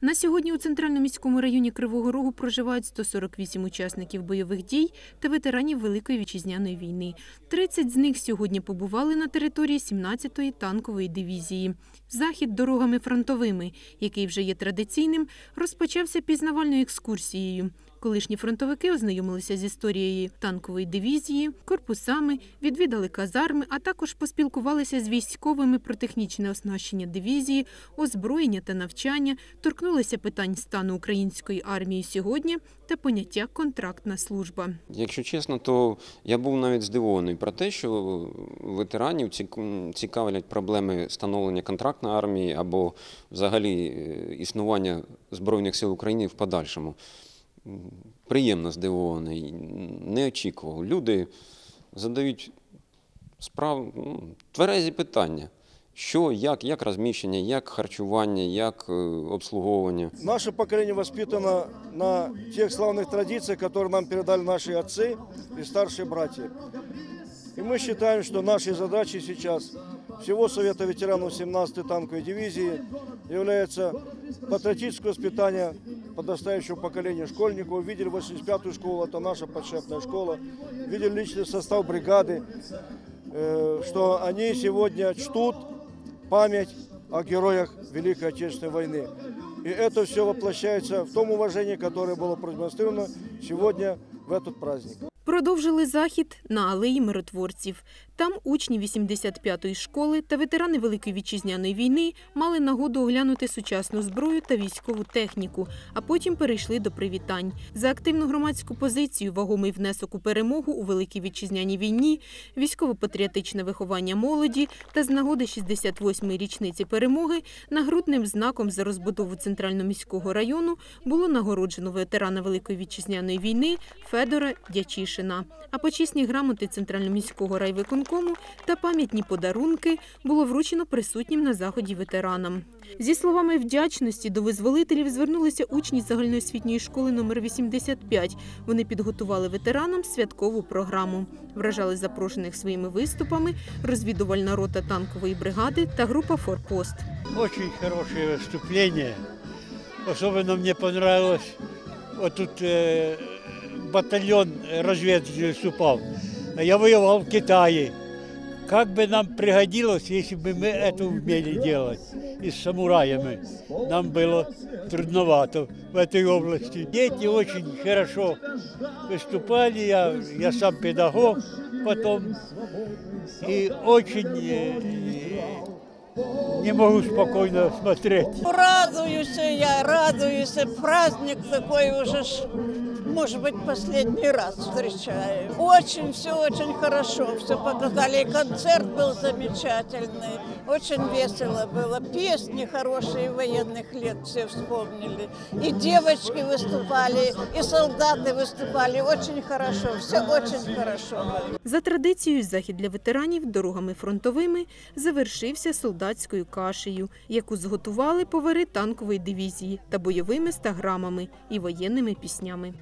На сьогодні у центральному міському районі Кривого Рогу проживають 148 учасників бойових дій та ветеранів Великої вітчизняної війни. 30 з них сьогодні побували на території 17-ї танкової дивізії. Захід дорогами фронтовими, який вже є традиційним, розпочався пізнавальною екскурсією. Колишні фронтовики ознайомилися з історією танкової дивізії, корпусами, відвідали казарми, а також поспілкувалися з військовими про технічне оснащення дивізії, озброєння та навчання, торкнулися питань стану української армії сьогодні та поняття контрактна служба. Якщо чесно, то я був навіть здивований про те, що ветеранів цікавлять проблеми становлення контрактної армії або взагалі е, існування Збройних сил України в подальшому М, Приємно здивований, не очікував. Люди задають справ... ну, тверезі питання. Що, як, як розміщення, як харчування, як е, обслуговування. Наше поколение воспитано на тех славных традициях, которые нам передали наши отцы и старшие братья. И мы считаем, что нашей задачей сейчас всего Совета ветеранов 17-й танковой дивизии является патриотическое воспитание подрастающего поколения школьников. Видели 85-ю школу, это наша подшефная школа. Видели личный состав бригады, э, что они сегодня чтут память о героях Великой Отечественной войны. И это все воплощается в том уважении, которое было продемонстрировано сегодня в этот праздник. Продовжили захід на алеї миротворців. Там учні 85-ї школи та ветерани Великої вітчизняної війни мали нагоду оглянути сучасну зброю та військову техніку, а потім перейшли до привітань. За активну громадську позицію, вагомий внесок у перемогу у Великій вітчизняній війні, військово-патріотичне виховання молоді та з нагоди 68-ї річниці перемоги нагрудним знаком за розбудову центрально-міського району було нагороджено ветерана Великої вітчизняної війни Федора Дячишина. А почесні грамоти центрально-міського райвиконкому та пам'ятні подарунки було вручено присутнім на заході ветеранам. Зі словами вдячності до визволителів звернулися учні загальноосвітньої школи номер 85. Вони підготували ветеранам святкову програму. Вражали запрошених своїми виступами розвідувальна рота танкової бригади та група Форпост. Очень хорошее выступление. Особенно мне понравилось, вот тут э, батальон разведки выступал. А Я воевал в Китае. Как бы нам пригодилось, если бы мы это умели делать и с самураями. Нам было трудновато в этой области. Дети очень хорошо выступали, я, я сам педагог потом. И очень э, не могу спокойно смотреть. Радуюсь я, радуюсь. Праздник такой уже, ж, может быть, последний раз встречаю. Очень все очень хорошо, все показали. И концерт был замечательный, очень весело было. Песни хорошие военных лет все вспомнили. И девочки выступали, и солдаты выступали. Очень хорошо, все очень хорошо было. За традицією, захід для ветеранів дорогами фронтовими завершився солдатською кашею, яку зготували повари танкової дивізії та бойовими стаграмами і воєнними піснями.